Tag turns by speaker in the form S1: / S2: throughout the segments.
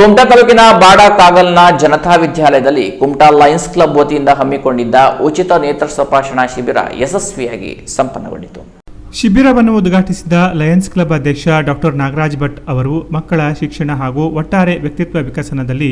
S1: ಕುಮಟಾ ತಾಲೂಕಿನ ಬಾಡ ಕಾಗಲ್ನ ಜನತಾ ವಿದ್ಯಾಲಯದಲ್ಲಿ Kumta Lions club ವತಿಯಿಂದ ಹಮ್ಮಿಕೊಂಡಿದ್ದ ಉಚಿತ ನೇತ್ರ ತಪಾಸಣಾ ಶಿಬಿರ ಯಶಸ್ವಿಯಾಗಿ ಸಂಪನ್ನಗೊಂಡಿತು.
S2: ಶಿಬಿರವನ್ನು ಉದ್ಘಾಟಿಸಿದ ಲಯನ್ಸ್ ಕ್ಲಬ್ ಅಧ್ಯಕ್ಷ ಡಾಕ್ಟರ್ ನಾಗರಾಜ್ ಭಟ್ ಅವರು ಮಕ್ಕಳ ಶಿಕ್ಷಣ ಹಾಗೂ ಒಟ್ಟಾರೆ ವ್ಯಕ್ತಿತ್ವ ವಿಕಸನದಲ್ಲಿ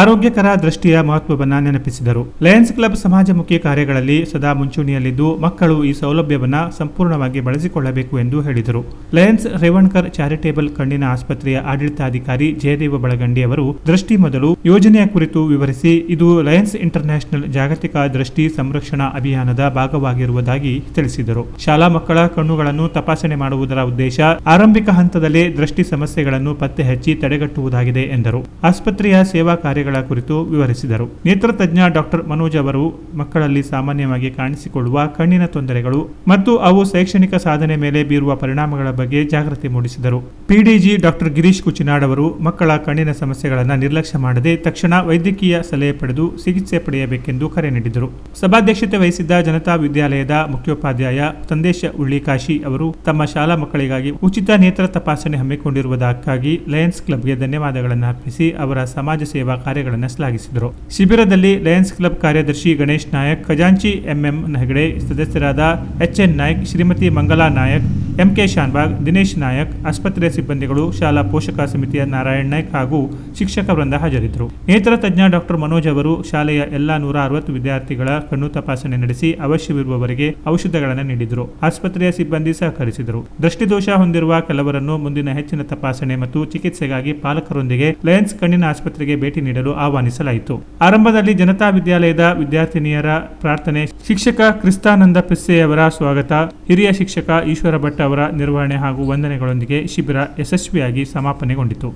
S2: ಆರೋಗ್ಯಕರ ದೃಷ್ಟಿಯ ಮಹತ್ವವನ್ನು ನೆನಪಿಸಿದರು. ಲಯನ್ಸ್ ಕ್ಲಬ್ ಸಮಾಜಮುಖಿ ಕಾರ್ಯಗಳಲ್ಲಿ ಸದಾ ಮುಂಚೂಣಿಯಲ್ಲಿದ್ದು ಮಕ್ಕಳು ಈ ಸೌಲಭ್ಯವನ್ನು ಸಂಪೂರ್ಣವಾಗಿ ಬಳಸಿಕೊಳ್ಳಬೇಕು ಎಂದು ಹೇಳಿದರು. ಲಯನ್ಸ್ ರೇವಣ್ಕರ್ ಚಾರಿಟೇಬಲ್ ಕಣ್ಣಿನ ಆಸ್ಪತ್ರೆಯ ಆಡಳಿತಾಧಿಕಾರಿ ಜಯದೇವ ಬಳಗಂಡಿ ಅವರು ದೃಷ್ಟಿ ಮೊದಲು ಯೋಜನೆಯ ಕುರಿತು ವಿವರಿಸಿ, ಇದು ಲಯನ್ಸ್ ಇಂಟರ್ನ್ಯಾಷನಲ್ ಜಾಗತಿಕ ದೃಷ್ಟಿ ಸಂರಕ್ಷಣಾ ಅಭಿಯಾನದ ಭಾಗವಾಗಿರುವುದಾಗಿ ತಿಳಿಸಿದರು. ಶಾಲಾ ಮಕ್ಕಳ ಕಣ್ಣುಗಳನ್ನು ತಪಾಸಣೆ ಮಾಡುವುದರ ಉದ್ದೇಶ ಆರಂಭಿಕ ಹಂತದಲ್ಲೇ ದೃಷ್ಟಿ ಸಮಸ್ಯೆಗಳನ್ನು ಪತ್ತೆ ಹಚ್ಚಿ ತಡೆಗಟ್ಟುವುದಾಗಿದೆ ಎಂದರು. ಆಸ್ಪತ್ರೆಯ ಸೇವಾ ಕಾರ್ಯಗಳ ಕುರಿತು ವಿವರಿಸಿದರು. ನೇತ್ರ ತಜ್ಞ ಡಾಕ್ಟರ್ ಮನೋಜ್ ಅವರು, ಮಕ್ಕಳಲ್ಲಿ ಸಾಮಾನ್ಯವಾಗಿ ಕಾಣಿಸಿಕೊಳ್ಳುವ ಕಣ್ಣಿನ ತೊಂದರೆಗಳು ಮತ್ತು ಅವು ಶೈಕ್ಷಣಿಕ ಸಾಧನೆ ಮೇಲೆ ಬೀರುವ ಪರಿಣಾಮಗಳ ಬಗ್ಗೆ ಜಾಗೃತಿ ಮೂಡಿಸಿದರು. ಪಿಡಿಜಿ ಡಾಕ್ಟರ್ ಗಿರೀಶ್ ಕುಚಿನಾಡ್ ಅವರು, ಮಕ್ಕಳ ಕಣ್ಣಿನ ಸಮಸ್ಯೆಗಳನ್ನು ನಿರ್ಲಕ್ಷ್ಯ ಮಾಡದೆ ತಕ್ಷಣ ವೈದ್ಯಕೀಯ ಸಲಹೆ ಪಡೆದು ಚಿಕಿತ್ಸೆ ಪಡೆಯಬೇಕೆಂದು ಕರೆ ನೀಡಿದರು. ಸಭಾಧ್ಯಕ್ಷತೆ ವಹಿಸಿದ್ದ ಜನತಾ ವಿದ್ಯಾಲಯದ ಮುಖ್ಯೋಪಾಧ್ಯಾಯ ಸಂದೇಶ ಉಳ್ಳಿಕಾಶಿ ಅವರು ತಮ್ಮ ಶಾಲಾ ಮಕ್ಕಳಿಗಾಗಿ ಉಚಿತ ನೇತ್ರ ತಪಾಸಣೆ ಹಮ್ಮಿಕೊಂಡಿರುವುದಕ್ಕಾಗಿ ಲಯನ್ಸ್ ಕ್ಲಬ್ಗೆ ಧನ್ಯವಾದಗಳನ್ನು ಅರ್ಪಿಸಿ ಅವರ ಸಮಾಜ ಸೇವಾ ಕಾರ್ಯಗಳನ್ನು ಶ್ಲಾಘಿಸಿದರು. ಶಿಬಿರದಲ್ಲಿ ಲಯನ್ಸ್ ಕ್ಲಬ್ ಕಾರ್ಯದರ್ಶಿ ಗಣೇಶ್ ನಾಯಕ್, ಖಜಾಂಚಿ ಎಂಎಂ ಹೆಗಡೆ ಸದಸ್ಯರಾದ ಎಚ್ಎನ್ ನಾಯಕ್, ಶ್ರೀಮತಿ ಮಂಗಲಾ ನಾಯಕ್ ಎಂಕೆ ಶಾನ್ಬಾಗ್, ದಿನೇಶ್ ನಾಯಕ್ ಆಸ್ಪತ್ರೆಯ ಸಿಬ್ಬಂದಿಗಳು, ಶಾಲಾ ಪೋಷಕ ಸಮಿತಿಯ ನಾರಾಯಣ್ ನಾಯ್ಕ್ ಹಾಗೂ ಶಿಕ್ಷಕ ವೃಂದ ಹಾಜರಿದ್ದರು. ನೇತ್ರ ತಜ್ಞ ಡಾಕ್ಟರ್ ಮನೋಜ್ ಅವರು ಶಾಲೆಯ ಎಲ್ಲಾ ನೂರ ಅರವತ್ತು ವಿದ್ಯಾರ್ಥಿಗಳ ಕಣ್ಣು ತಪಾಸಣೆ ನಡೆಸಿ ಅವಶ್ಯವಿರುವವರಿಗೆ ಔಷಧಗಳನ್ನು ನೀಡಿದರು. ಆಸ್ಪತ್ರೆಯ ಸಿಬ್ಬಂದಿ ಸಹಕರಿಸಿದರು. ದೃಷ್ಟಿದೋಷ ಹೊಂದಿರುವ ಕೆಲವರನ್ನು ಮುಂದಿನ ಹೆಚ್ಚಿನ ತಪಾಸಣೆ ಮತ್ತು ಚಿಕಿತ್ಸೆಗಾಗಿ ಪಾಲಕರೊಂದಿಗೆ ಲಯನ್ಸ್ ಕಣ್ಣಿನ ಆಸ್ಪತ್ರೆಗೆ ಭೇಟಿ ನೀಡಲು ಆಹ್ವಾನಿಸಲಾಯಿತು. ಆರಂಭದಲ್ಲಿ ಜನತಾ ವಿದ್ಯಾಲಯದ ವಿದ್ಯಾರ್ಥಿನಿಯರ ಪ್ರಾರ್ಥನೆ, ಶಿಕ್ಷಕ ಕ್ರಿಸ್ತಾನಂದ ಪಿಸ್ಸೆಯವರ ಸ್ವಾಗತ, ಹಿರಿಯ ಶಿಕ್ಷಕ ಈಶ್ವರ ಅವರ ನಿರ್ವಹಣೆ ಹಾಗೂ ವಂದನೆಗಳೊಂದಿಗೆ ಶಿಬಿರ ಯಶಸ್ವಿಯಾಗಿ ಸಮಾಪನೆಗೊಂಡಿತು.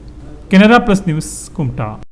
S2: Canara plus news Kumta.